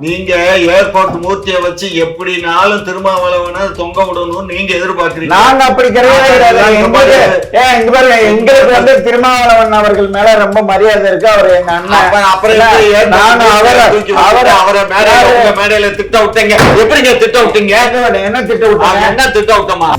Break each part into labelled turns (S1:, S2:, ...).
S1: நீங்க ஏர்போர்ட் மூர்த்தியை வச்சு எப்படினாலும் திருமாவளவனை தொங்க விடணும்னு நீங்க எதிர்பார்க்கறீங்க.
S2: நாங்க அப்படி கிடையாது. எங்களுக்கு வந்து திருமாவளவன் அவர்கள் மேல ரொம்ப மரியாதை இருக்கு. அவர் எங்க அண்ணன்.
S1: அப்புறம்
S2: அவரை அவரை
S1: அவரை மேடையில திட்ட விட்டீங்க. எப்படிங்க திட்ட விட்டீங்க?
S2: என்ன- திட்ட விட்டாங்க?
S1: என்ன திட்ட விட்டோமா?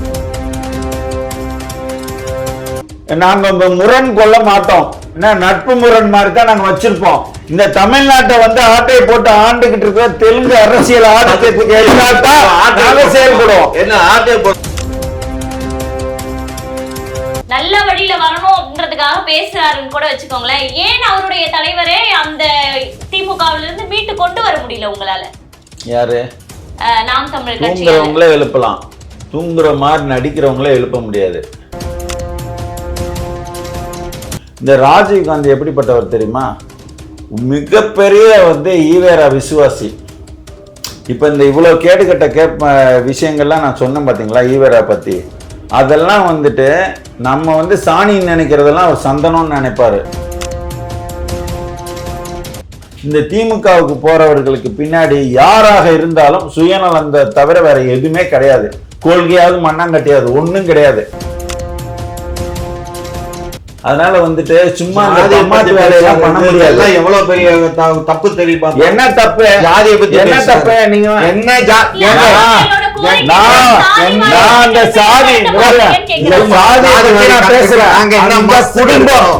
S2: நாங்க முரண் கொள்ள மாட்டோம். என்ன நட்பு முரண் மாதிரி தான் நாங்க வச்சிருப்போம். இந்த தமிழ்நாட்டை வந்து ஆட்டை போட்டு ஆண்டுகிட்டு இருக்கிற தெலுங்கு அரசியல் ஆட்டத்துக்கு எதிராக செயல்படுவோம்.
S1: என்ன ஆட்டை போ-
S3: நல்ல வழியில வரணும் அப்படின்றதுக்காக பேசுறாருன்னு கூட வச்சுக்கோங்களேன். ஏன் அவருடைய தலைவரே அந்த திமுகவில இருந்து மீட்டு கொண்டு வர முடியல உங்களால?
S2: யாரு?
S3: நாம் தமிழர் கட்சியால.
S2: தூங்குறவங்களே எழுப்பலாம். தூங்குற மாதிரி நடிக்கிறவங்களே எழுப்ப முடியாது. இந்த ராஜீவ் காந்தி எப்படிப்பட்டவர் தெரியுமா? மிகப்பெரிய வந்து ஈவேரா விசுவாசி. இப்போ இந்த இவ்வளோ கேட்டுக்கிட்ட கேப் விஷயங்கள்லாம் நான் சொன்னேன் பார்த்தீங்களா ஈவேரா பற்றி அதெல்லாம் வந்துட்டு நம்ம வந்து சாணின்னு நினைக்கிறதெல்லாம் அவர் சந்தனம்னு நினைப்பாரு. இந்த திமுகவுக்கு போறவர்களுக்கு பின்னாடி யாராக இருந்தாலும் சுயநலந்த தவிர வேற எதுவுமே கிடையாது. கொள்கையாவது மண்ணாங்கட்டியாது ஒன்றும் கிடையாது. அதனால வந்துட்டு சும்மா
S1: பத்தி
S2: வேலையெல்லாம் பண்ண முடியாது.
S1: எவ்வளவு பெரிய தப்பு தெரியுமா
S2: என்ன தப்பு?
S1: ஜாதியை பத்தி
S2: என்ன. தப்பு? நீங்க
S1: என்ன
S2: நான் அந்த சாதி
S1: சாதி
S2: பேசுறேன். குடும்பம்.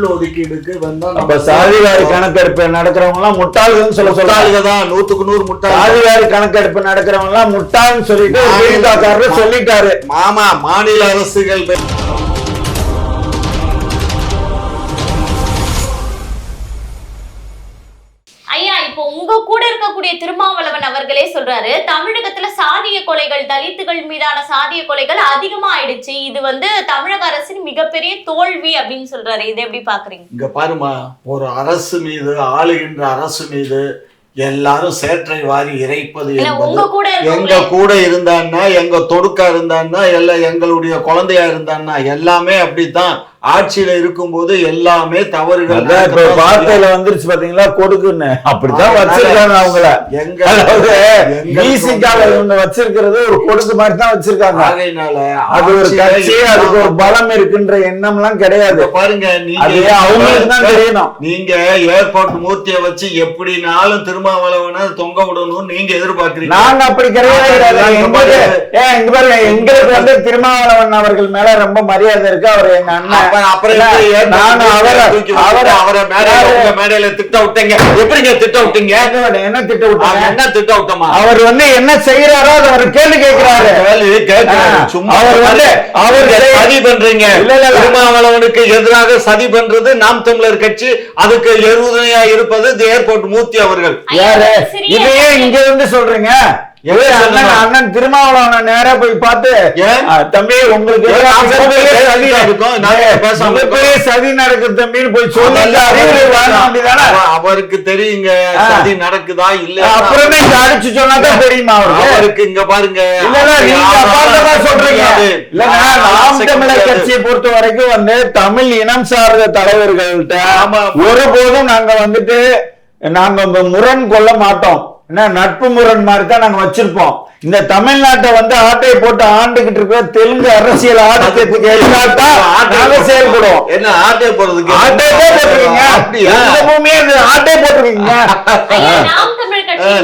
S1: உள்ள ஒதுக்கீடுக்கு வந்தா நம்ம
S2: சாதிவாரி கணக்கெடுப்பு நடக்கிறவங்க எல்லாம் முட்டாள்கள்னு சொல்ல சொல்றாங்க.
S1: தான் நூத்துக்கு நூறு முட்டாள்
S2: சாதிவாரி கணக்கெடுப்பு நடக்கிறவங்க எல்லாம் முட்டாள்னு சொல்லிட்டு சொல்லிட்டாரு.
S1: மாமா மாநில அரசுகள்
S3: உங்க கூட இருக்கக்கூடிய திருமாவளவன் அவர்களே சொல்றாரு தமிழகத்துல சாதிய கொலைகள் தலித்துகள் மீதான சாதிய கொலைகள் அதிகமா ஆயிடுச்சு இது வந்து தமிழக அரசின் மிகப்பெரிய தோல்வி அப்படின்னு சொல்றாரு. இதை எப்படி பாக்குறீங்க?
S1: இங்க பாருமா ஒரு அரசு மீது ஆளுகின்ற அரசு மீது எல்லாரும் சேற்றை வாரி இறைப்பது எங்க கூட இருந்தான்னா எங்க தொடுக்கா இருந்தான்னா எல்லாம் எங்களுடைய குழந்தையா இருந்தான்னா எல்லாமே அப்படித்தான். ஆட்சியில இருக்கும்போது எல்லாமே தவறுகள்
S2: இப்ப வார்த்தையில வந்துருச்சு பாத்தீங்களா? கொடுக்குன்னு. அப்படித்தான்
S1: அதனால
S2: வச்சிருக்காங்க அவங்கள.
S1: எங்க
S2: வச்சிருக்கிறது ஒரு கொடுக்கு மாதிரி தான் வச்சிருக்காங்க.
S1: ஆகையினால
S2: அது ஒரு கட்சி அதுக்கு ஒரு பலம் இருக்குன்ற எண்ணம்லாம் கிடையாது.
S1: இப்ப பாருங்க நீங்க
S2: அவங்களுக்கு தான் தெரியணும்.
S1: நீங்க ஏர்போர்ட் மூர்த்தியை வச்சு எப்படினாலும் திருமாவளவனை தொங்க விடணும்னு நீங்க எதிர்பார்க்கறீங்க.
S2: நாங்க அப்படி கிடையாது. எங்களுக்கு வந்து திருமாவளவன் அவர்கள் மேல ரொம்ப மரியாதை இருக்கு. அவர் எங்க அண்ணன். அவரை வந்து என்ன செய்யறாரோ அதை அவர் கேள்வி கேட்கிறாரு. அவர் வந்து அவர்
S1: சதி பண்றீங்க. திருமாவளவனுக்கு எதிராக சதி பண்றது நாம் தமிழர் கட்சி. அதுக்கு எருதுணையா இருப்பது தி ஏர்போர்ட் மூர்த்தி அவர்கள்.
S2: இதையே இங்க இருந்து சொல்றீங்க. அண்ணன் திருமாவளவனை நேரா போய் பார்த்து தம்பி உங்களுக்கு மிகப்பெரிய சதி நடக்குது. தம்பின்னு போய் சொல்லி
S1: அதெல்லாம்
S2: அறிவுரை வாங்க வேண்டியதானே
S1: அவ- அவருக்கு தெரியுங்க. சதி நடக்குதா இல்ல
S2: அப்புறமே அடிச்சு சொன்னாதான் தெரியுமா அவருக்கு
S1: இங்க பாருங்க
S2: சொல்றீங்க. இல்லன்னா நாம் தமிழர். கட்சியை பொறுத்த வரைக்கும் வந்து தமிழ் இனம் சார்ந்த தலைவர்கள்ட்ட. ஒருபோதும் நாங்க வந்துட்டு நாங்க முரண் கொள்ள மாட்டோம் என்ன நட்பு முரண் மாதிரி தான் நாங்க வச்சிருப்போம். இந்த தமிழ்நாட்டை வந்து ஆட்டை போட்டு ஆண்டுகிட்டு இருக்கிற தெலுங்கு அரசியல் ஆட்டத்துக்கு எதிராக செயல்படுவோம்.
S1: என்ன ஆட்டே போறதுக்கு
S2: ஆட்டே போட்டிருக்கீங்க.
S1: அப்படியா?
S2: எந்த பூமியே இந்த ஆட்டே போட்டிருக்கீங்க.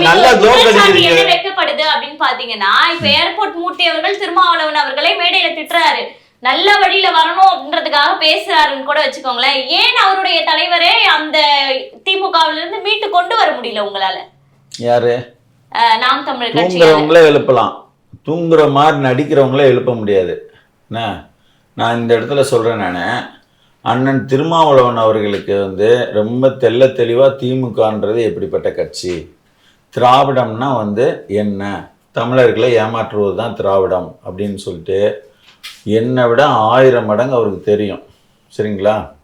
S1: நல்லா அடிக்கிறீங்க.
S3: அப்படின்னு பாத்தீங்கன்னா இப்ப ஏர்போர்ட் மூர்த்தி அவர்கள் திருமாவளவன் அவர்களை மேடையில திட்டுறாரு. நல்ல வழியில வரணும் அப்படின்றதுக்காக பேசுறாருன்னு கூட வச்சுக்கோங்களேன். ஏன் அவருடைய தலைவரே அந்த திமுகவில இருந்து மீட்டு கொண்டு வர முடியல உங்களால?
S2: யாரு?
S3: நாம் கட்சியால
S2: தூங்குறவங்களே எழுப்பலாம். தூங்குற மாதிரி நடிக்கிறவங்களே எழுப்ப முடியாது. என்ன? நான் இந்த இடத்துல சொல்கிறேன் நான். அண்ணன் திருமாவளவன் அவர்களுக்கு வந்து ரொம்ப தெள்ள தெளிவாக திமுகன்றது எப்படிப்பட்ட கட்சி? திராவிடம்னா வந்து என்ன? தமிழர்களை ஏமாற்றுவது தான் திராவிடம் அப்படின்னு சொல்லிட்டு என்னை விட ஆயிரம் மடங்கு அவருக்கு தெரியும். சரிங்களா?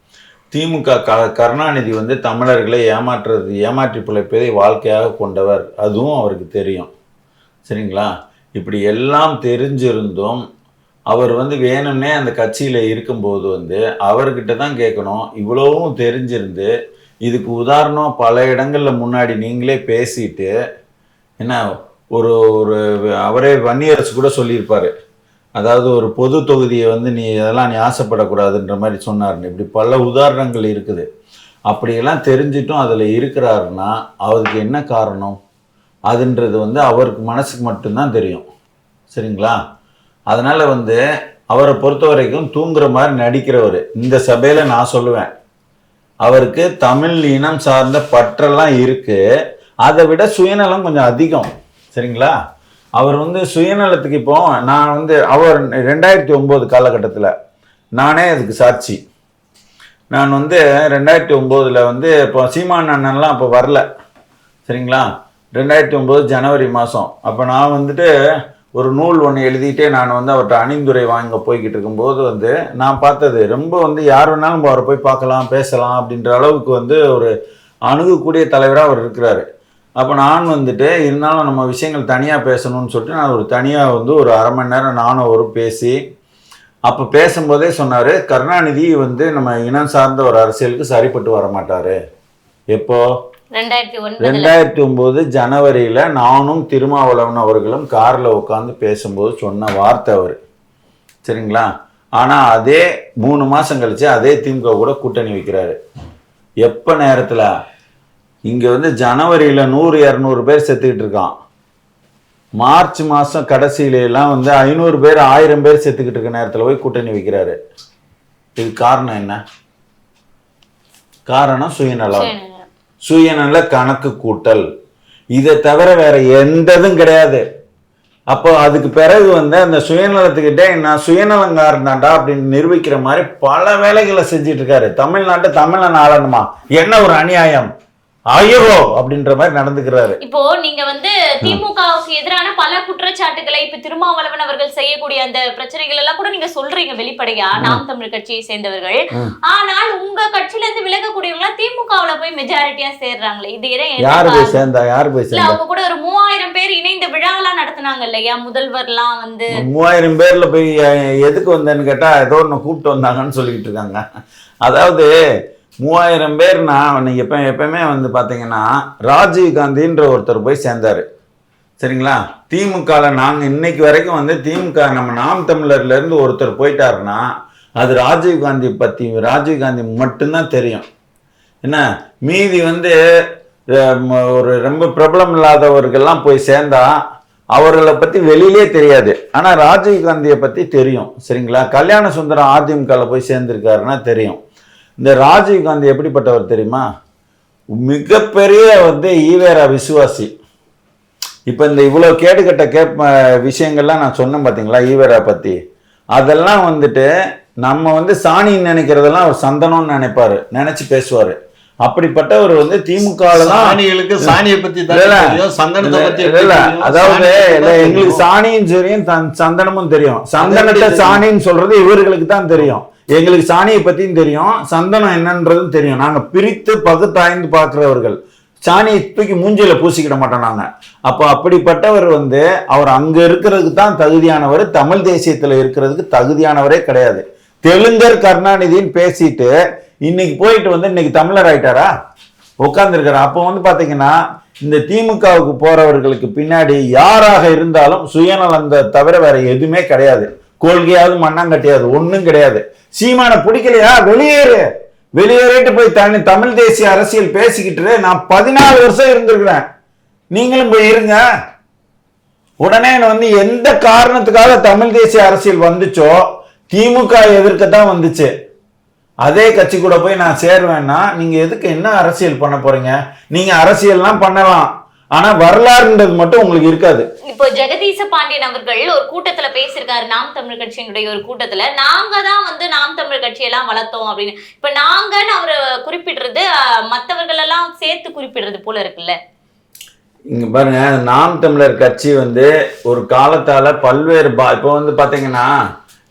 S2: திமுக க கருணாநிதி வந்து தமிழர்களை ஏமாற்றுறது ஏமாற்றி பிழைப்பதை வாழ்க்கையாக கொண்டவர். அதுவும் அவருக்கு தெரியும். சரிங்களா? இப்படி எல்லாம் தெரிஞ்சிருந்தும் அவர் வந்து வேணும்னே அந்த கட்சியில் இருக்கும்போது வந்து அவர்கிட்ட தான் கேட்கணும். இவ்வளவும் தெரிஞ்சிருந்து இதுக்கு உதாரணம் பல இடங்களில் முன்னாடி நீங்களே பேசிட்டு என்ன ஒரு ஒரு அவரே வன்னியரசு கூட சொல்லியிருப்பாரு. அதாவது ஒரு பொது தொகுதியை வந்து நீ இதெல்லாம் நீ ஆசைப்படக்கூடாதுன்ற மாதிரி சொன்னார்னு இப்படி பல உதாரணங்கள் இருக்குது. அப்படியெல்லாம் தெரிஞ்சிட்டும் அதில் இருக்கிறாருன்னா அவருக்கு என்ன காரணம்? அதுன்றது வந்து அவருக்கு மனசுக்கு மட்டும்தான் தெரியும். சரிங்களா? அதனால் வந்து அவரை பொறுத்த வரைக்கும் தூங்குற மாதிரி நடிக்கிறவர். இந்த சபையில் நான் சொல்லுவேன். அவருக்கு தமிழ் இனம் சார்ந்த பற்றெல்லாம் இருக்குது அதை விட சுயநலம் கொஞ்சம் அதிகம். சரிங்களா? அவர் வந்து சுயநலத்துக்கு இப்போ நான் வந்து அவர் ரெண்டாயிரத்தி ஒம்பது காலகட்டத்தில் நானே அதுக்கு சாட்சி. நான் வந்து ரெண்டாயிரத்தி ஒம்போதில் வந்து இப்போ சீமான் அண்ணன்லாம் அப்போ வரல. சரிங்களா? ரெண்டாயிரத்தி ஒம்பது ஜனவரி மாதம் அப்போ நான் வந்துட்டு ஒரு நூல் ஒன்று எழுதிட்டே நான் வந்து அவர்கிட்ட அணிந்துரை வாங்க போய்கிட்டு இருக்கும்போது வந்து நான் பார்த்தது ரொம்ப வந்து யார் வேணாலும் அவரை போய் பார்க்கலாம் பேசலாம் அப்படின்ற அளவுக்கு வந்து ஒரு அணுகக்கூடிய தலைவராக அவர் இருக்கிறாரு. அப்போ நான் வந்துட்டு இருந்தாலும் நம்ம விஷயங்கள் தனியாக பேசணும்னு சொல்லிட்டு நான் ஒரு தனியாக வந்து ஒரு அரை மணி நேரம் நானும் அவரும் பேசி அப்போ பேசும்போதே சொன்னார் கருணாநிதி வந்து நம்ம இனம் சார்ந்த ஒரு அரசியலுக்கு சரிப்பட்டு வர மாட்டார். எப்போ?
S3: ரெண்டாயிரத்தி
S2: ஒம்பது ஜனவரியில் நானும் திருமாவளவன் அவர்களும் காரில் உட்காந்து பேசும்போது சொன்ன வார்த்தை அவர். சரிங்களா? ஆனால் அதே மூணு மாதம் கழிச்சு அதே திமுக கூட கூட்டணி வைக்கிறாரு. எப்போ நேரத்தில்? இங்கே வந்து ஜனவரியில் நூறு இரநூறு பேர் செத்துக்கிட்டு இருக்கான். மார்ச் மாதம் கடைசியில எல்லாம் வந்து ஐநூறு பேர் ஆயிரம் பேர் செத்துக்கிட்டு இருக்க நேரத்தில் போய் கூட்டணி வைக்கிறாரு. இது காரணம் என்ன? காரணம் சுயநலம். சுயநல கணக்கு கூட்டல். இதை தவிர வேற எந்ததும் கிடையாது. அப்போ அதுக்கு பிறகு வந்து அந்த சுயநலத்துக்கிட்டே நான் சுயநலங்காரன் தான்டா அப்படின்னு நிரூபிக்கிற மாதிரி பல வேலைகளை செஞ்சுட்டு இருக்காரு. தமிழ்நாட்டை தமிழன் ஆளணுமா? என்ன ஒரு அநியாயம்? ஐயோ அப்படின்ற மாதிரி நடந்துக்கிறாரு.
S3: இப்போ நீங்க வந்து திமுகவுக்கு எதிரான பல குற்றச்சாட்டுகளை இப்ப திருமாவளவன் அவர்கள் செய்யக்கூடிய அந்த பிரச்சனைகள் எல்லாம் கூட நீங்க சொல்றீங்க வெளிப்படையா. நாம் தமிழ் கட்சியை சேர்ந்தவர்கள். ஆனால் உங்க கட்சியில இருந்து விலகக்கூடியவங்க திமுகவுல போய் மெஜாரிட்டியா சேர்றாங்களே? இது ஏன்
S2: யாரு போய்? சேர்ந்தா யாரு போய் சேர்ந்தா?
S3: அவங்க கூட ஒரு மூவாயிரம் பேர் இணைந்த விழாவெல்லாம் நடத்துனாங்க இல்லையா? முதல்வர்லாம் வந்து
S2: மூவாயிரம் பேர்ல போய் எதுக்கு வந்தேன்னு கேட்டா ஏதோ ஒன்று கூப்பிட்டு வந்தாங்கன்னு சொல்லிக்கிட்டு இருக்காங்க. அதாவது மூவாயிரம் பேர்னா நீங்கள் எப்போ எப்பயுமே வந்து பார்த்தீங்கன்னா ராஜீவ் காந்தின்ற ஒருத்தர் போய் சேர்ந்தார். சரிங்களா? திமுகவில் நாங்கள் இன்னைக்கு வரைக்கும் வந்து திமுக நம்ம நாம் தமிழர்லேருந்து ஒருத்தர் போயிட்டாருன்னா அது ராஜீவ்காந்தி பற்றி ராஜீவ் காந்தி மட்டும்தான் தெரியும். என்ன? மீதி வந்து ஒரு ரொம்ப பிரபலம் இல்லாதவர்கள்லாம் போய் சேர்ந்தா அவர்களை பற்றி வெளியிலே தெரியாது. ஆனால் ராஜீவ் காந்தியை பற்றி தெரியும். சரிங்களா? கல்யாண சுந்தரம் அதிமுகவில் போய் சேர்ந்துருக்காருன்னா தெரியும். இந்த ராஜீவ் காந்தி எப்படிப்பட்டவர் தெரியுமா? மிகப்பெரிய வந்து ஈவேரா விசுவாசி. இப்போ இந்த இவ்வளோ கேடுகட்ட கேப் விஷயங்கள்லாம் நான் சொன்னேன் பார்த்தீங்களா ஈவேரா பற்றி அதெல்லாம் வந்துட்டு நம்ம வந்து சாணின்னு நினைக்கிறதெல்லாம் அவர் சந்தனம்னு நினைப்பாரு நினைச்சு பேசுவாரு. அப்படிப்பட்டவர் வந்து தான்
S1: சாணிகளுக்கு சாணியை பத்தி சந்தனத்தை பத்தி
S2: இல்ல? அதாவது இல்ல, எங்களுக்கு. சாணியும் தெரியும் தன் சந்தனமும் தெரியும். சந்தனத்தை? சாணின்னு சொல்றது இவர்களுக்கு தான் தெரியும். எங்களுக்கு சாணியை பற்றியும் தெரியும் சந்தனம் என்னன்றதும் தெரியும். நாங்கள் பிரித்து பகுத்தாய்ந்து பார்க்குறவர்கள். சாணியை தூக்கி மூஞ்சியில் பூசிக்கிட மாட்டோம் நாங்கள் அப்போ அப்படிப்பட்டவர் வந்து அவர் அங்கே இருக்கிறதுக்கு தான் தகுதியானவர் தமிழ் தேசியத்தில் இருக்கிறதுக்கு தகுதியானவரே கிடையாது. தெலுங்கர் கருணாநிதின்னு பேசிட்டு இன்னைக்கு போயிட்டு வந்து இன்னைக்கு தமிழர் ஆயிட்டாரா? உட்காந்துருக்காரு அப்போ வந்து பார்த்தீங்கன்னா இந்த திமுகவுக்கு போறவர்களுக்கு பின்னாடி யாராக இருந்தாலும் சுயநலந்த தவிர வேற எதுவுமே கிடையாது. கொள்கையாவது மண்ணாங்கட்டியாவது ஒன்றும் கிடையாது. சீமானை பிடிக்கலையா? வெளியேறு. வெளியேறிட்டு போய் தனி தமிழ் தேசிய அரசியல் பேசிக்கிட்டு நான் பதினாலு வருஷம் இருந்திருக்கிறேன். நீங்களும் போய் இருங்க. உடனே வந்து எந்த காரணத்துக்காக தமிழ் தேசிய அரசியல் வந்துச்சோ திமுக எதிர்க்க தான் வந்துச்சு. அதே கட்சி கூட போய் நான் சேருவேன்னா நீங்க எதுக்கு என்ன அரசியல் பண்ண போறீங்க? நீங்க அரசியல்லாம் பண்ணலாம். ஆனா வரலாறுன்றது மட்டும் உங்களுக்கு இருக்காது.
S3: இப்போ ஜெகதீச பாண்டியன் அவர்கள் ஒரு கூட்டத்துல பேசியிருக்காரு நாம் தமிழ் கட்சியினுடைய ஒரு கூட்டத்துல. நாங்க தான் வந்து நாம் தமிழ் கட்சியெல்லாம் வளர்த்தோம் அப்படின்னு. இப்ப நாங்கன்னு அவரு குறிப்பிடுறது அஹ், மத்தவர்கள் எல்லாம் சேர்த்து குறிப்பிடுறது போல இருக்குல்ல?
S2: இங்க பாருங்க நாம் தமிழர் கட்சி வந்து ஒரு காலத்தால பல்வேறு இப்போ வந்து பாத்தீங்கன்னா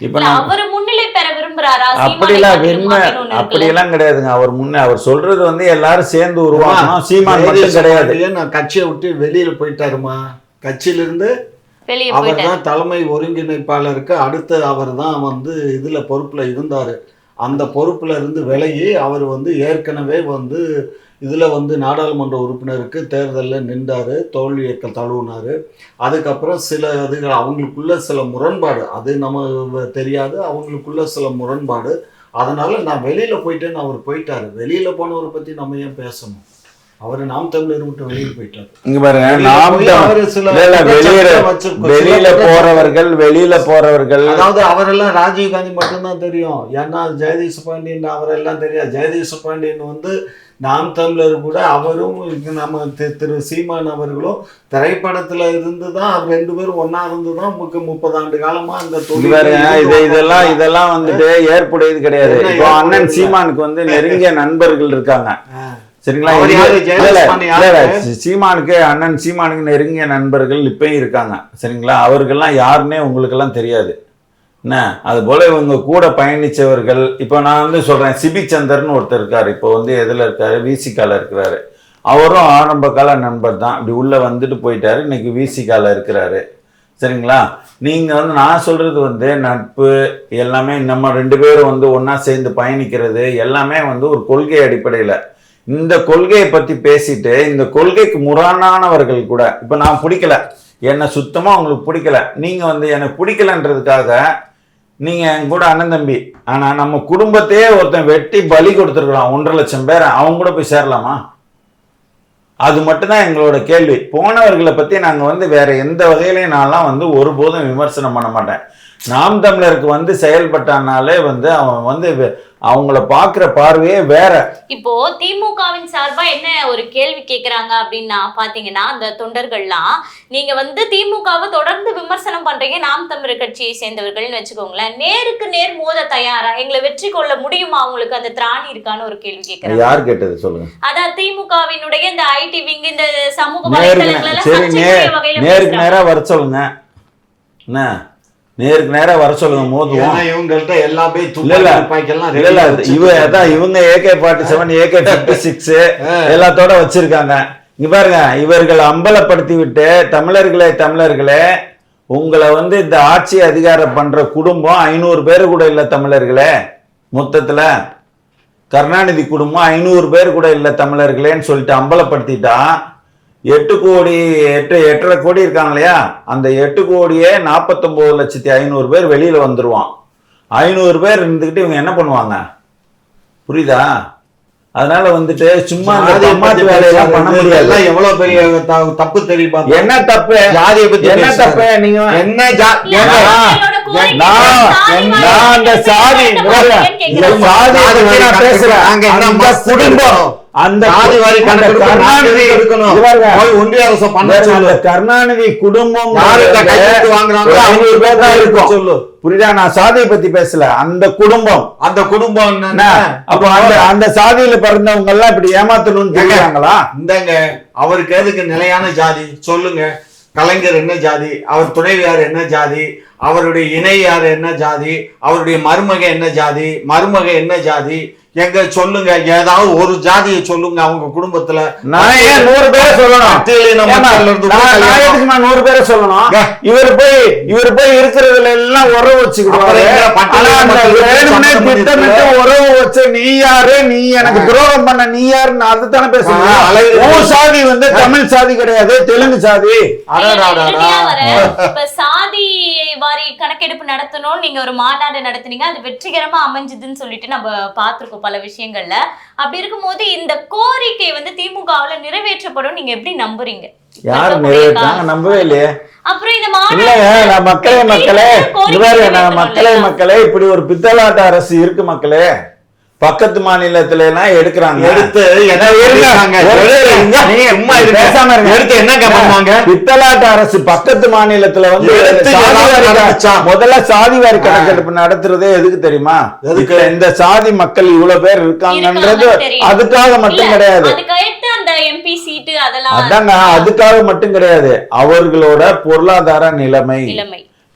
S2: இப்ப
S3: அவரு சீமானை
S2: அப்படிலாம் வெண்மை. அப்படியெல்லாம் கிடையாதுங்க. அவர் முன்னே அவர் சொல்றது வந்து எல்லாரும் சேர்ந்து உருவாக்கணும். சீமான் மட்டும் கிடையாது.
S1: நான் கட்சியை விட்டு வெளியில போயிட்டாருமா? கட்சியிலிருந்து அவர்
S3: போயிட்டாரு.
S1: தான் தலைமை ஒருங்கிணைப்பாளருக்கு அடுத்து அவர் தான் வந்து இதுல பொறுப்புல இருந்தாரு. அந்த பொறுப்புல இருந்து விலகி அவர் வந்து ஏற்கனவே வந்து இதில் வந்து நாடாளுமன்ற உறுப்பினருக்கு தேர்தலில் நின்றாரு தோல்வியை தழுவினாரு. அதுக்கப்புறம் சில இதுகள் அவங்களுக்குள்ள சில முரண்பாடு அது நம்ம தெரியாது அவங்களுக்குள்ள சில முரண்பாடு. அதனால் நான் வெளியில் போயிட்டேன்னு அவர் போயிட்டாரு. வெளியில் போனவரை பற்றி நம்ம ஏன் பேசணும்? அவர் நாம் தமிழர் விட்டு வெளியில போயிட்டாரு.
S2: இங்க பாருங்க நாம் வெளியில வெளியில போறவர்கள் வெளியில போறவர்கள்
S1: அதாவது அவரெல்லாம் ராஜீவ் காந்தி மட்டும்தான் தெரியும். ஏன்னா ஜெகதீஷ் பாண்டியன் அவரெல்லாம் தெரியாது. ஜெகதீஷ் பாண்டியன் வந்து நாம் தமிழர் கூட அவரும் நம்ம திரு சீமான் அவர்களும் திரைப்படத்துல இருந்து தான் ரெண்டு பேரும் ஒண்ணா இருந்து தான் முப்பது ஆண்டு காலமா அந்த தொழில்
S2: இது இதெல்லாம் இதெல்லாம் வந்துட்டு ஏற்புடையது கிடையாது. அண்ணன்? சீமானுக்கு வந்து நெருங்கிய நண்பர்கள் இருக்காங்க. சரிங்களா? சீமானுக்கு அண்ணன் சீமானுக்கு நெருங்கிய நண்பர்கள் இப்பயும் இருக்காங்க. சரிங்களா? அவர்கள்லாம் யாருன்னே உங்களுக்கெல்லாம் தெரியாது. என்ன? அது போல இவங்க கூட பயணிச்சவர்கள் இப்போ நான் வந்து சொல்றேன் சிபி சந்தர்னு ஒருத்தர் இருக்காரு. இப்போ வந்து எதுல இருக்காரு? விசிகால இருக்கிறாரு. அவரும் ஆரம்ப கால நண்பர் தான். இப்படி உள்ள வந்துட்டு போயிட்டாரு. இன்னைக்கு விசிகால இருக்கிறாரு. சரிங்களா? நீங்க வந்து நான் சொல்றது வந்து நட்பு எல்லாமே நம்ம ரெண்டு பேரும் வந்து ஒண்ணா சேர்ந்து பயணிக்கிறது எல்லாமே வந்து ஒரு கொள்கை அடிப்படையில. இந்த கொள்கையை பற்றி பேசிட்டு இந்த கொள்கைக்கு முரணானவர்கள் கூட இப்போ நான் பிடிக்கல. என்னை சுத்தமாக உங்களுக்கு பிடிக்கல. நீங்கள் வந்து எனக்கு பிடிக்கலன்றதுக்காக நீங்கள் என் கூட அண்ணன் தம்பி ஆனால் நம்ம குடும்பத்தையே ஒருத்தன் வெட்டி பலி கொடுத்துருக்கலாம் ஒன்றரை லட்சம் பேரை அவங்க கூட போய் சேரலாமா? அது மட்டும்தான் எங்களோட கேள்வி. போனவர்களை பற்றி நாங்கள் வந்து வேறு எந்த வகையிலையும் நான்லாம் வந்து ஒருபோதும் விமர்சனம் பண்ண மாட்டேன். நாம் தமிழருக்கு வந்து செயல்பட்டானாலே வந்து அவன் வந்து அவங்கள பார்க்குற பார்வையே வேற.
S3: இப்போ திமுகவின் சார்பா என்ன ஒரு கேள்வி கேக்குறாங்க அப்படின்னா பாத்தீங்கன்னா அந்த தொண்டர்கள்லாம் நீங்க வந்து திமுகவை தொடர்ந்து விமர்சனம் பண்றீங்க நாம் தமிழர் கட்சியை சேர்ந்தவர்கள்னு வச்சுக்கோங்களேன். நேருக்கு நேர் மோத தயாரா? எங்களை வெற்றி கொள்ள முடியுமா? அவங்களுக்கு அந்த திராணி இருக்கான்னு ஒரு கேள்வி கேக்குறாங்க.
S2: யார் கேட்டது சொல்லுங்க.
S3: அதான் திமுகவினுடைய இந்த ஐடி விங் இந்த சமூக வலைதளங்கள்
S2: நேருக்கு. நேரா வர சொல்லுங்க. என்ன? நேருக்கு நேரா வர சொல்லுங்க மோதுவோம்.
S1: இவங்கள்ட்ட
S2: இல்ல இல்ல.
S1: ready
S2: இவ. அதான் இவங்க AK forty seven AK fifty six எல்லாத்தோட வச்சிருக்காங்க. இங்க பாருங்க இவர்கள் அம்பலப்படுத்தி விட்டு தமிழர்களே தமிழர்களே உங்களை வந்து இந்த ஆட்சி அதிகாரம் பண்ற குடும்பம் ஐநூறு பேர் கூட இல்ல தமிழர்களே மொத்தத்துல. கருணாநிதி குடும்பம் ஐநூறு பேர் கூட இல்ல தமிழர்களேன்னு சொல்லிட்டு அம்பலப்படுத்திட்டா எட்டு கோடி எட்டு எட்டரை கோடி இருக்காங்க இல்லையா? அந்த எட்டு கோடியே நாற்பத்தொன்பது லட்சத்தி ஐநூறு பேர் வெளியில வந்துருவான். ஐநூறு பேர் இருந்துக்கிட்டு இவங்க என்ன பண்ணுவாங்க? புரியுதா? அதனால வந்துட்டு சும்மா
S1: பத்தி
S2: வேலையெல்லாம் பண்ண முடியாது.
S1: எவ்வளவு பெரிய தப்பு தெரியுமா?
S2: என்ன தப்பு?
S1: ஜாதியை பத்தி
S2: என்ன. தப்பு? நீங்க
S1: என்ன
S2: அந்த
S1: சாதி
S2: குடும்பம்? அந்த கருணாநிதி குடும்பம். புரியுதா? நான் சாதியை பத்தி பேசல. அந்த குடும்பம்.
S1: அந்த குடும்பம்
S2: அப்ப அந்த அந்த சாதியில பிறந்தவங்க எல்லாம் இப்படி ஏமாத்தணும்னு தெரியாங்களா
S1: இந்தாங்க அவருக்கு எதுக்கு நிலையான ஜாதி சொல்லுங்க. கலைஞர் என்ன ஜாதி அவர் துணைவியார் என்ன ஜாதி அவருடைய இணையார் என்ன ஜாதி அவருடைய மருமக என்ன ஜாதி மருமக என்ன ஜாதி எங்க சொல்லுங்க ஏதாவது ஒரு ஜாதியை சொல்லுங்க அவங்க குடும்பத்துல.
S2: நான் ஏன் நூறு பேரை சொல்லணும்? நூறு பேரை சொல்லணும். இவர் போய் இவர் போய் இருக்கிறதுல எல்லாம் உறவு
S1: சம்மந்தம்
S2: திட்டமிட்டு. உறவு வச்ச நீ யாரு? நீ எனக்கு. துரோகம் பண்ண நீ யாருன்னு அதுதானே. உன் சாதி வந்து தமிழ் சாதி கிடையாது தெலுங்கு சாதி.
S3: சாதி வாரி கணக்கெடுப்பு நடத்தணும்னு நீங்க ஒரு மாநாடு நடத்துனீங்க அது வெற்றிகரமா அமைஞ்சதுன்னு சொல்லிட்டு நம்ம பார்த்திருக்கோம். பல விஷயங்கள்ல. அப்படி இருக்கும்போது இந்த கோரிக்கை வந்து திமுகவுல நிறைவேற்றப்படும். நீங்க எப்படி நம்புறீங்க?
S2: யாரு நிறைவேற்றாங்க. நம்பவே இல்லையே.
S3: அப்புறம் இந்த
S2: இல்லைங்க மக்களே மக்களே? மக்களே இப்படி ஒரு பித்தலாட்ட அரசு இருக்கு மக்களே. பக்கத்து மாநிலத்துல எல்லாம் எடுக்கிறாங்க.
S1: எடுத்து என்ன
S2: எடுத்து-
S1: என்னங்க பண்ணாங்க
S2: பித்தலாட்ட அரசு பக்கத்து மாநிலத்துல வந்து முதல்ல சாதி வாரி கணக்கெடுப்பு நடத்துறதே எதுக்கு தெரியுமா? இந்த சாதி மக்கள் இவ்வளவு பேர் இருக்காங்கன்றது. அதுக்காக மட்டும் கிடையாது. அதாங்க அதுக்காக மட்டும் கிடையாது. அவர்களோட பொருளாதார நிலைமை.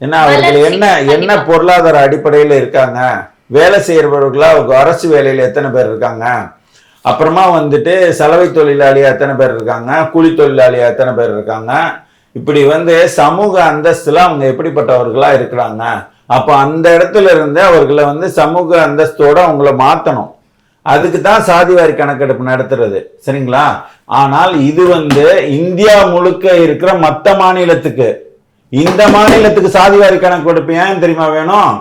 S2: ஏன்னா அவர்கள் என்ன என்ன. பொருளாதார அடிப்படையில இருக்காங்க? வேலை செய்யறவர்களா அரசு வேலையில் எத்தனை பேர் இருக்காங்க? அப்புறமா வந்துட்டு சலவை தொழிலாளியாக எத்தனை பேர் இருக்காங்க? கூலி தொழிலாளியாக எத்தனை பேர் இருக்காங்க? இப்படி வந்து சமூக அந்தஸ்துல அவங்க எப்படிப்பட்டவர்களாக இருக்கிறாங்க? அப்போ அந்த இடத்துல இருந்து அவர்களை வந்து சமூக அந்தஸ்தோடு அவங்கள மாற்றணும் அதுக்கு தான் சாதிவாரி கணக்கெடுப்பு நடத்துறது. சரிங்களா? ஆனால் இது வந்து இந்தியா முழுக்க இருக்கிற மற்ற மாநிலத்துக்கு. இந்த மாநிலத்துக்கு சாதிவாரி கணக்கெடுப்பு ஏன் தெரியுமா வேணும்?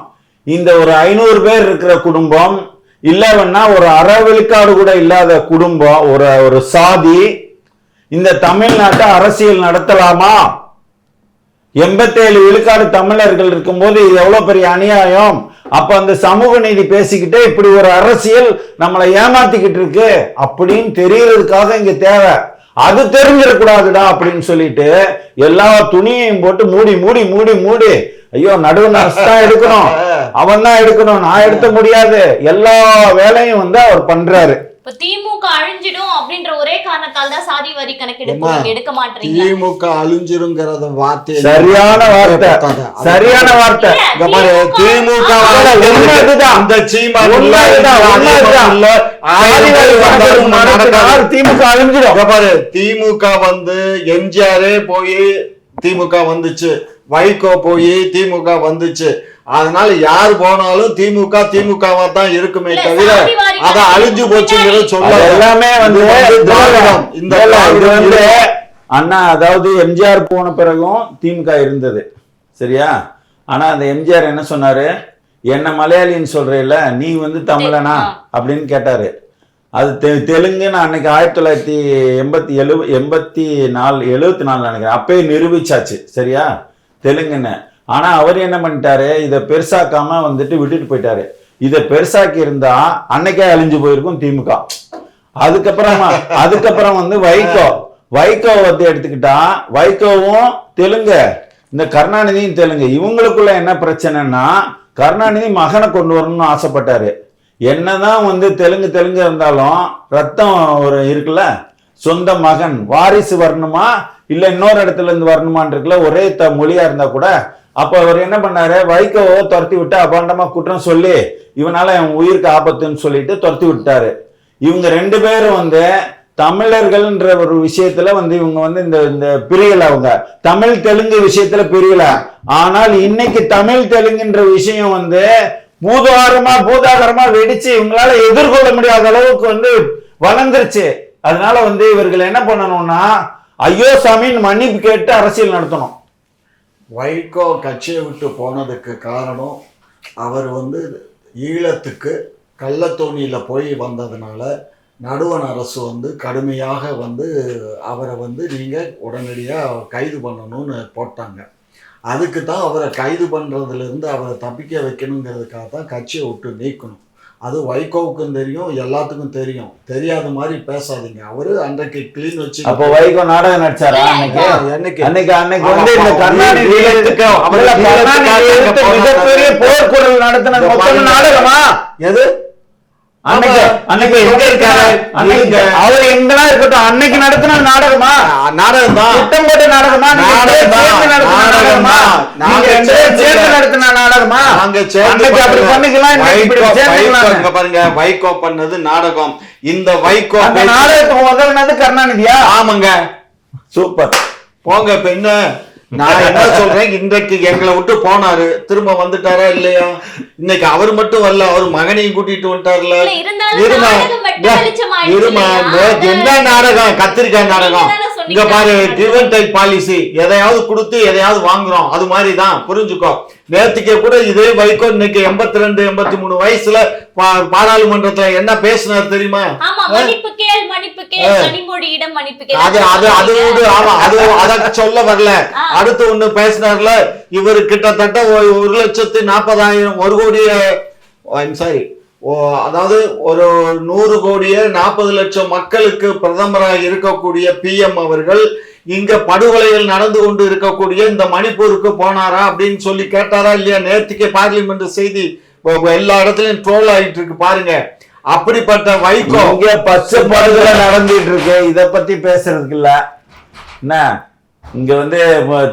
S2: இந்த ஒரு ஐநூறு பேர் இருக்கிற குடும்பம் இல்லைன்னா ஒரு அரை விழுக்காடு கூட இல்லாத குடும்பம் ஒரு ஒரு சாதி இந்த தமிழ்நாட்டை அரசியல் நடத்தலாமா? எண்பத்தேழு விழுக்காடு தமிழர்கள் இருக்கும்போது இது எவ்வளவு பெரிய அநியாயம்? அப்ப அந்த சமூக நீதி பேசிக்கிட்டே இப்படி ஒரு அரசியல் நம்மளை ஏமாத்திக்கிட்டு இருக்கு. அப்படின்னு தெரியறதுக்காக இங்க தேவை. அது தெரிஞ்சிடக்கூடாதுடா அப்படின்னு சொல்லிட்டு எல்லா துணியையும் போட்டு மூடி மூடி மூடி மூடி ஐயோ நடுவண் அரசு தான் எடுக்கணும். அவன் தான் எடுக்கணும். நான் எடுத்த முடியாது. எல்லா வேலையும் வந்து அவர் பண்றாரு.
S3: இப்ப திமுக அழிஞ்சிடும் அப்படின்ற ஒரே காரணத்தால் தான் சாதி வரி கணக்கெடுப்பு எடுக்க மாட்டீங்க.
S1: திமுக அழிஞ்சிருங்கிறத வார்த்தை
S2: சரியான வார்த்தை. சரியான வார்த்தை.
S1: திமுக. அந்த நடக்காது.
S2: திமுக அழிஞ்சிடும்.
S1: பாரு திமுக வந்து எம்ஜிஆரே போய் திமுக வந்துச்சு. வைகோ போய் திமுக வந்துச்சு. அதனால யார் போனாலும் திமுக திமுகவா தான் இருக்குமே தவிர அத அழிஞ்சு போச்சுங்கிறது சொல்ல
S2: எல்லாமே வந்து
S1: திராவிடம். இந்த
S2: இது வந்து. அண்ணா அதாவது எம்ஜிஆர் போன பிறகும் திமுக இருந்தது. சரியா? ஆனா அந்த எம்ஜிஆர் என்ன சொன்னாரு? என்ன மலையாளின்னு சொல்றேல்ல நீ வந்து தமிழனா. அப்படின்னு கேட்டாரு. அது தெ தெலுங்குன்னு அன்னைக்கு ஆயிரத்தி தொள்ளாயிரத்தி எண்பத்தி எழு எண்பத்தி நாலு எழுபத்தி நாலு நினைக்கிறேன். அப்பயே நிரூபிச்சாச்சு. சரியா? தெலுங்குன்னு. ஆனா அவர் என்ன பண்ணிட்டாரு? இதை பெருசாக்காம வந்துட்டு விட்டுட்டு போயிட்டாரு. இதை பெருசாக்கி இருந்தா அன்னைக்கே அழிஞ்சு போயிருக்கும் திமுக. அதுக்கப்புறமா அதுக்கப்புறம் வந்து வைகோ. வைகோ வந்து எடுத்துக்கிட்டா வைகோவும் தெலுங்கு இந்த கருணாநிதியும் தெலுங்கு. இவங்களுக்குள்ள என்ன பிரச்சனைன்னா கருணாநிதி மகனை கொண்டு வரணும்னு ஆசைப்பட்டாரு. என்னதான் வந்து தெலுங்கு தெலுங்கு இருந்தாலும் ரத்தம் ஒரு இருக்குல்ல? சொந்த மகன் வாரிசு வரணுமா? இல்லை இன்னொரு இடத்துல இருந்து வரணுமான்றதுல ஒரே த மொழியா இருந்தா கூட அப்ப அவர் என்ன பண்ணாரு? வைகோவை துரத்தி விட்டு அபாண்டமா குற்றம் சொல்லி இவனால என் உயிருக்கு ஆபத்துன்னு சொல்லிட்டு துரத்தி விட்டாரு. இவங்க ரெண்டு பேரும் வந்து தமிழர்கள்ன்ற ஒரு விஷயத்துல வந்து இவங்க வந்து இந்த இந்த பிரியல அவங்க. தமிழ் தெலுங்கு விஷயத்துல பிரியல. ஆனால் இன்னைக்கு தமிழ் தெலுங்குன்ற விஷயம் வந்து பூதாரமா பூதாகரமா வெடிச்சு இவங்களால எதிர்கொள்ள முடியாத அளவுக்கு வந்து வளர்ந்துருச்சு. அதனால வந்து இவர்கள் என்ன பண்ணணும்னா ஐயோ சாமின்னு மன்னிப்பு கேட்டு அரசியல் நடத்தணும்.
S1: வைகோ கட்சியை விட்டு போனதுக்கு காரணம் அவர் வந்து ஈழத்துக்கு கள்ளத்தோணியில் போய் வந்ததுனால நடுவண் அரசு வந்து கடுமையாக வந்து அவரை வந்து நீங்கள் உடனடியாக கைது பண்ணணும்னு போட்டாங்க. அதுக்கு தான் அவரை கைது பண்ணுறதுலேருந்து அவரை தப்பிக்க வைக்கணுங்கிறதுக்காக தான் கட்சியை விட்டு நீக்கணும். அது வைகோவுக்கும் தெரியும் எல்லாத்துக்கும் தெரியும். தெரியாத மாதிரி பேசாதீங்க. அவரு அன்றைக்கு கிளீன் வச்சு
S2: அப்போ வைகோ நாடகம் நடிச்சாரா அன்னைக்கு?
S1: என்னைக்கு
S2: அன்னைக்கு. அன்னைக்கு வந்து இந்த
S1: போராடினாரு.
S2: மிகப்பெரிய போர்க்குரல் நடத்தின. நாடகமா?
S1: எது?
S2: அவர் எங்கெல்லாம் இருக்கட்டும்? அன்னைக்கு நடத்தின நாடகமா?
S1: நாடகம்? தான்
S2: திட்டம் போட்ட நாடகமா?
S1: நாடகம்?
S2: சேர்ந்து நடத்தின
S1: நாடகம்?
S2: அன்னைக்கு அப்படி. பண்ணிக்கலாம்
S1: பாருங்க. வைகோ பண்ணது நாடகம். இந்த வைகோ
S2: நாடகத்துக்கு உதவினது கருணாநிதியா?
S1: ஆமாங்க.
S2: சூப்பர்.
S1: போங்க இப்ப என்ன நான் என்ன சொல்றேன்? இன்றைக்கு எங்களை விட்டு போனாரு. திரும்ப வந்துட்டாரா இல்லையா? இன்னைக்கு அவர் மட்டும் வரல அவர் மகனையும் கூட்டிட்டு வந்துட்டார்ல. இருமா. இருமா என்ன நாடகம்? கத்திரிக்காய் நாடகம். இங்க பாரு கிவன் டைப் பாலிசி எதையாவது கொடுத்து எதையாவது வாங்குறோம். அது மாதிரி தான் புரிஞ்சுக்கோ. நேத்துக்கே கூட இதே வைகோ இன்னைக்கு எண்பத்தி ரெண்டு எண்பத்தி மூணு வயசுல பாராளுமன்றத்துல என்ன பேசினார் தெரியுமா? அது அது அது ஆமா அது அத சொல்ல வரல. அடுத்து ஒண்ணு பேசினார்ல இவர் கிட்டத்தட்ட ஒரு ஒரு லட்சத்து நாற்பதாயிரம் ஒரு கோடி சாரி அதாவது ஒரு நூறு கோடியே நாற்பது லட்சம் மக்களுக்கு பிரதமராக இருக்கக்கூடிய பிஎம் அவர்கள் இங்க படுகொலைகள் நடந்து கொண்டு இருக்கக்கூடிய இந்த மணிப்பூருக்கு போனாரா அப்படின்னு சொல்லி கேட்டாரா இல்லையா? நேர்த்திக்கே பார்லிமெண்ட் செய்தி எல்லா இடத்துலயும் ட்ரோல் ஆகிட்டு இருக்கு பாருங்க. அப்படிப்பட்ட வைகோ.
S2: இங்க பச்சை படுகொலை நடந்துட்டு இருக்கு. இதை பத்தி பேசுறதுக்கு இல்ல. என்ன? இங்க வந்து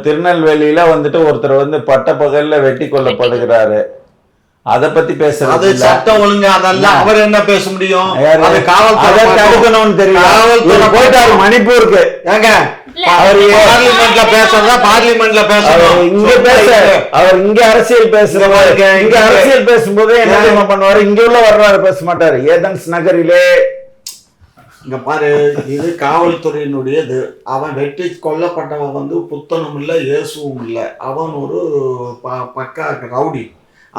S2: திருநெல்வேலியில வந்துட்டு ஒருத்தர் வந்து பட்ட பகல்ல வெட்டி கொல்லப்படுகிறாரு. அத பத்தி பேசுறது
S1: சட்டம் ஒழுங்கு அதெல்லாம் அவர் என்ன பேச முடியும்? அது
S2: அதை
S1: காவல்துறை
S2: தடுக்கணும்னு தெரியல.
S1: காவல்துறை
S2: போயிட்டாரு மணிப்பூருக்கு.
S1: ஏங்க?
S2: அவர்
S1: பார்லிமெண்ட்ல பேசுறதா? பார்லிமெண்ட்ல பேசணும்.
S2: இங்க பேச அவர் இங்க அரசியல் பேசுறவர் இங்க அரசியல் பேசும்போது என்ன தெரியுமா பண்ணுவாரு? இங்க உள்ள வர்றாரு பேச மாட்டாரு. ஏதன்ஸ் நகரிலே
S1: இங்க பாரு இது காவல்துறையினுடைய இது. அவன் வெட்டி கொல்லப்பட்டவன் வந்து புத்தனும் இல்ல இயேசுவும் இல்ல. அவன் ஒரு ப- பக்கா ரவுடி.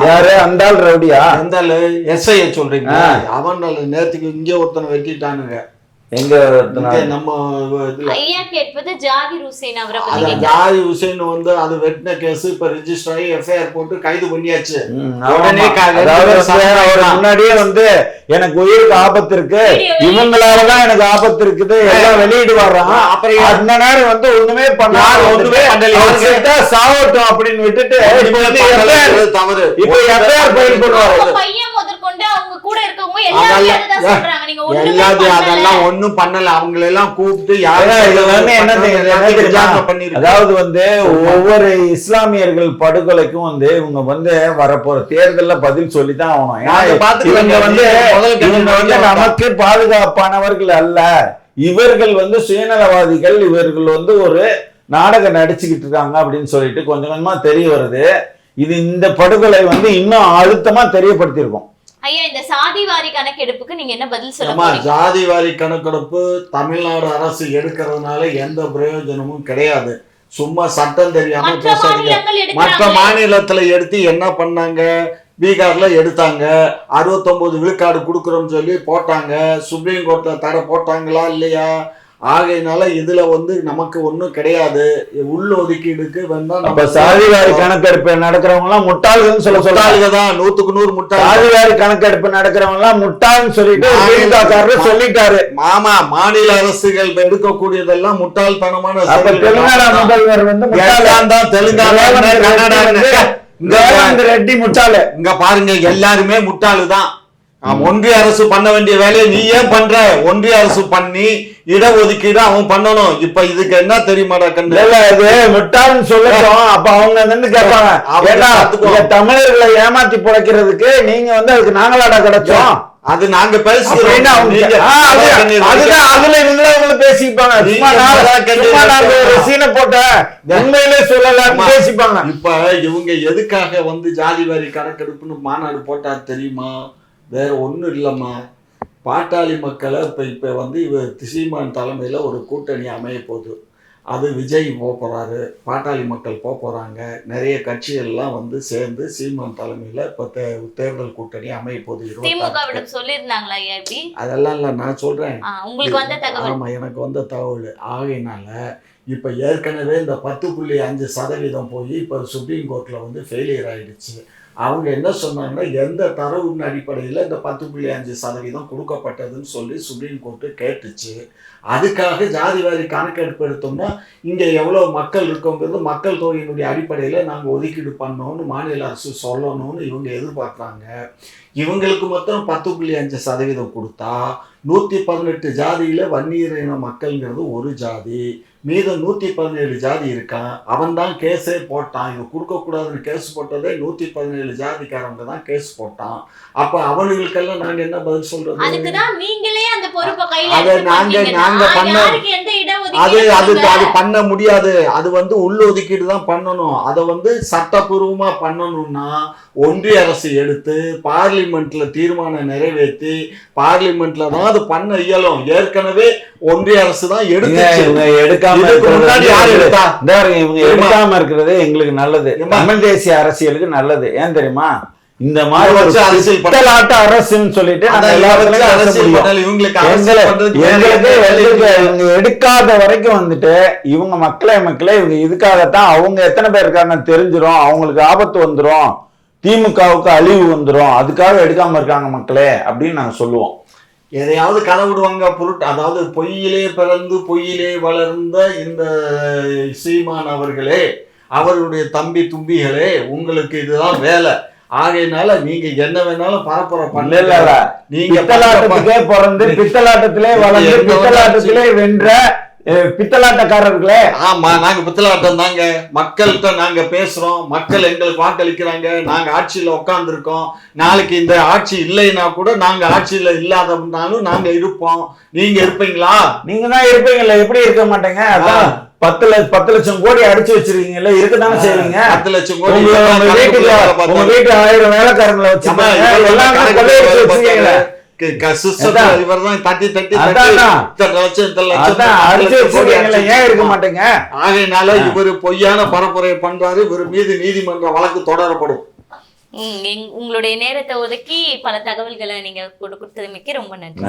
S2: யாரு? அந்த ரவுடியா?
S1: எந்த எஸ்ஐய சொல்றீங்க அவன் நேத்துக்கு இங்க ஒருத்தனை வெட்டிட்டானுங்க.
S2: எங்க
S1: நம்ம
S3: ஐயா கேட்பது ஜாகிர் ஹுசேன் அவரை பத்தி.
S1: ஜாதி ஹுசேன் வந்து அது வெட்டின கேஸ் இப்ப ரிஜிஸ்டர் ஆகி எஃப்ஐஆர் போட்டு கைது பண்ணியாச்சு. உடனே
S2: முன்னாடியே வந்து எனக்கு உயிருக்கு ஆபத்து இருக்கு. இவங்களாலதான் எனக்கு ஆபத்து இருக்குது. எல்லாம் வெளியிட்டு வர்றான்.
S1: அப்புறம்
S2: அந்த நேரம் வந்து ஒண்ணுமே பண்ணாம
S1: யார் ஒண்ணுமே
S2: சாவட்டும் அப்படின்னு விட்டுட்டு
S1: தவறு.
S2: இப்ப எஃப்ஐஆர் ஃபைல் பண்ணுவாரு.
S3: அவங்க பையன் முதற்கொண்டு அவங்க கூட இருக்கவங்க எல்லாமே
S1: அதெல்லாம்
S3: அதுதான் சொல்றாங்க. நீங்க ஒண்ணுமே
S1: எல்லாத்தையும்
S3: பண்ணல.
S1: அதெல்லாம் ஒண்ணும் பண்ணல. அவங்களை எல்லாம் கூப்பிட்டு
S2: ஏன்னா
S1: யாரும்
S2: இது வந்து என்ன தெரியுது, என்ன தெரியுமா?
S1: பண்ணிருக்கு
S2: அதாவது வந்து ஒவ்வொரு இஸ்லாமியர்கள் படுகொலைக்கும் வந்து இவங்க வந்து வரப்போற தேர்தல்ல பதில் சொல்லித்தான் ஆகணும். ஏன்னா
S1: நாங்க பார்த்துக்கிறோம்.
S2: இவங்க வந்து
S1: முதல் கட்சி
S2: இவங்க வந்து
S1: நாங்க
S2: நமக்கு பாதுகாப்பானவர்கள் அல்ல. இவர்கள் வந்து சுயநலவாதிகள். இவர்கள் வந்து ஒரு நாடகம் நடிச்சுக்கிட்டு இருக்காங்க அப்படின்னு சொல்லிட்டு கொஞ்சம் கொஞ்சமா தெரிய வருது. இது இந்த படுகொலை வந்து இன்னும் அழுத்தமா தெரியப்படுத்தியிருக்கும்.
S3: ஐயா இந்த சாதிவாரி கணக்கெடுப்புக்கு நீங்க என்ன பதில் சொல்ல
S1: ஆமா
S3: போறீங்க?
S1: ஜாதி வாரி கணக்கெடுப்பு தமிழ்நாடு அரசு எடுக்கிறதுனால எந்த பிரயோஜனமும் கிடையாது. சும்மா சட்டம் தெரியாம
S3: மாநிலங்கள்
S1: மற்ற மாநிலத்துல எடுத்து என்ன பண்ணாங்க? பீகார்ல எடுத்தாங்க. அறுபத்தொன்பது விழுக்காடு கொடுக்குறோம்னு சொல்லி போட்டாங்க. சுப்ரீம் கோர்ட்ல தடை போட்டாங்களா இல்லையா? ஆகையினால இதுல வந்து நமக்கு ஒண்ணும் கிடையாது. உள்ள ஒதுக்கீடுக்கு
S2: அப்ப
S1: நம்ம
S2: சாதிவாரி கணக்கெடுப்பு நடக்கிறவங்க எல்லாம் முட்டாள்கள்னு சொல்ல
S1: முட்டாளுங்க தான் நூத்துக்கு நூறு முட்டாள்
S2: சாதிவாரி கணக்கெடுப்பு நடக்கிறவங்க எல்லாம் முட்டாள்னு சொல்லிட்டு சொல்லிட்டாரு.
S1: மாமா மாநில அரசுகள் எடுக்கக்கூடியதெல்லாம் முட்டாள்தனமான.
S2: தெலுங்கானா முதல்வர் வந்து
S1: தெலுங்கானா
S2: வந்து ரேவந்த் ரெட்டி முட்டாளு.
S1: இங்க பாருங்க எல்லாருமே முட்டாளு தான் ஒன்றிய அரசு பண்ண வேண்டிய வேலையை நீ ஏன் பண்ற? ஒன்றிய அரசு பண்ணி இடஒதுக்கீடு அவன் பண்ணணும். இப்ப இதுக்கு என்ன தெரியுமாடா
S2: இல்ல
S1: கண்டு
S2: இல்ல, இது முட்டாள்னு சொல்லட்டும். அப்ப அவங்க வந்து கேட்பாங்க. இங்க தமிழர்களை ஏமாத்தி பிழைக்கிறதுக்கு நீங்க வந்து அதுக்கு நாங்களாடா கிடைச்சோம்?
S1: அது நாங்க நீங்க-
S2: அதுதான் அதுல இவங்கள பேசிப்பாங்க. சீனை போட்டேன் உண்மையிலே சொல்லலாம்னு. பேசிப்பாங்க.
S1: இப்ப இவங்க எதுக்காக வந்து ஜாதி வாரி கணக்கெடுப்புன்னு மாநாடு போட்டா தெரியுமா? வேற ஒண்ணும் இல்லம்மா. பாட்டாளி மக்களை இப்ப இப்ப வந்து இவ சீமான் தலைமையில ஒரு கூட்டணி அமைய போகுது. அது விஜய் போக போறாரு பாட்டாளி மக்கள் போக போறாங்க. நிறைய கட்சிகள்லாம் வந்து சேர்ந்து சீமான் தலைமையில இப்ப தே- தேர்தல் கூட்டணி அமைய போகுது.
S3: திமுகவிடம் சொல்லியிருந்தாங்களா
S1: அதெல்லாம் இல்ல நான் சொல்றேன்.
S3: ஆ, உங்களுக்கு வந்த தகவல்.
S1: ஆமா எனக்கு வந்த தகவல். ஆகையினால இப்ப ஏற்கனவே இந்த பத்து புள்ளி அஞ்சு சதவீதம் போய் இப்ப சுப்ரீம் கோர்ட்ல வந்து ஃபெயிலியர் ஆயிடுச்சு. அவங்க என்ன சொன்னாங்கன்னா எந்த தரவின் அடிப்படையில் இந்த பத்து புள்ளி அஞ்சு சதவீதம் கொடுக்கப்பட்டதுன்னு சொல்லி சுப்ரீம் கோர்ட்டு கேட்டுச்சு. அதுக்காக ஜாதி வாரி கணக்கெடுப்பு எடுத்தோம்னா இங்கே எவ்வளோ மக்கள் இருக்கோங்கிறது மக்கள் தொகையினுடைய அடிப்படையில் நாங்கள் ஒதுக்கீடு பண்ணோன்னு மாநில அரசு சொல்லணும்னு இவங்க எதிர்பார்க்குறாங்க இவங்களுக்கு மொத்தம் பத்து புள்ளி அஞ்சு சதவீதம் கொடுத்தா நூற்றி பதினெட்டு ஜாதியில் வன்னியர் இன மக்கள்ங்கிறது ஒரு ஜாதி. மீதம் நூற்றி பதினேழு ஜாதி இருக்கான். அவன் தான் கேஸே போட்டான். இது கொடுக்கக்கூடாதுன்னு கேஸ் போட்டதே நூற்றி பதினேழு ஜாதிக்காரங்க தான் கேஸ் போட்டான். அப்போ அவனுங்களுக்கெல்லாம் நாங்கள் என்ன பதில் சொல்றது?
S3: நீங்களே
S1: அதை
S3: எடுத்து
S1: நாங்க-
S3: பண்ணீங்கன்னா,
S1: நாங்க பண்ண- அது அது அது பண்ண முடியாது. அது வந்து உள் ஒதுக்கீடு தான் பண்ணணும். அதை வந்து சட்டப்பூர்வமா பண்ணணும்னா ஒன்றிய அரசு எடுத்து பார்லிமெண்ட்ல தீர்மானம் நிறைவேற்றி பார்லிமெண்ட்ல தான் அது பண்ண இயலும். ஏற்கனவே ஒன்றிய அரசு தான் எடுத்துச்சு.
S2: இவங்க எடுக்காம
S1: எடுத்தா?
S2: இவங்க? எடுக்காம இருக்கிறது எங்களுக்கு நல்லது? தமிழ் தேசிய அரசியலுக்கு நல்லது. ஏன் தெரியுமா? இந்த மாதிரி பித்தலாட்ட அரசுன்னு சொல்லிட்டு எடுக்காத வரைக்கும் வந்துட்டு இவங்க மக்களே மக்களே இவங்க இதுக்காகத்தான் அவங்க எத்தனை பேர் இருக்காங்கன்னு தெரிஞ்சிரும். அவங்களுக்கு ஆபத்து வந்துரும். திமுகவுக்கு அழிவு வந்துரும். அதுக்காக எடுக்காம இருக்காங்க மக்களே அப்படின்னு நாங்க சொல்லுவோம்.
S1: எதையாவது கனவிடுவாங்க பொருட் அதாவது பொய்யிலே பிறந்து பொய்யிலே வளர்ந்த இந்த சீமான் அவர்களே அவருடைய தம்பி தும்பிகளே உங்களுக்கு இதுதான் வேலை. ஆகையினால நீங்க என்ன வேணாலும் பரப்புற
S2: இல்ல.
S1: நீங்க
S2: பித்தலாட்டத்துக்கே பிறந்து பித்தலாட்டத்திலே வளர்ந்து பித்தலாட்டத்திலே வென்ற பித்தலாட்டக்காரர்களே.
S1: ஆமா நாங்க பித்தலாட்டம் தாங்க மக்கள்கிட்ட நாங்க பேசுறோம். மக்கள் எங்களுக்கு வாக்களிக்கிறாங்க. நாங்க ஆட்சியில உட்கார்ந்துருக்கோம் நாளைக்கு இந்த ஆட்சி இல்லைன்னா கூட நாங்க ஆட்சியில இல்லாதனாலும் நாங்க இருப்போம். நீங்க இருப்பீங்களா?
S2: நீங்க தான் இருப்பீங்கல்ல. எப்படி இருக்க மாட்டேங்க? அதான் பத்து லட்சம் பத்து லட்சம் கோடி அடிச்சு வச்சிருக்கீங்கல்ல. இருக்கதானே செய்வீங்க?
S1: பத்து லட்சம் கோடி
S2: உங்க உங்க
S1: பார்த்தாரு.
S2: வீட்டு ஆயிரம் வேலைக்காரங்களை எல்லாம் வச்சிருக்கீங்களே
S1: பொய்யான பரப்புரை பண்றாரு. இவர் மீது நீதிமன்ற வழக்கு தொடரப்படும்.
S3: உங்களுடைய நேரத்தை ஒதுக்கி பல தகவல்களை நீங்க கொடு- கொடுத்ததுமிக்க ரொம்ப
S2: நன்றி.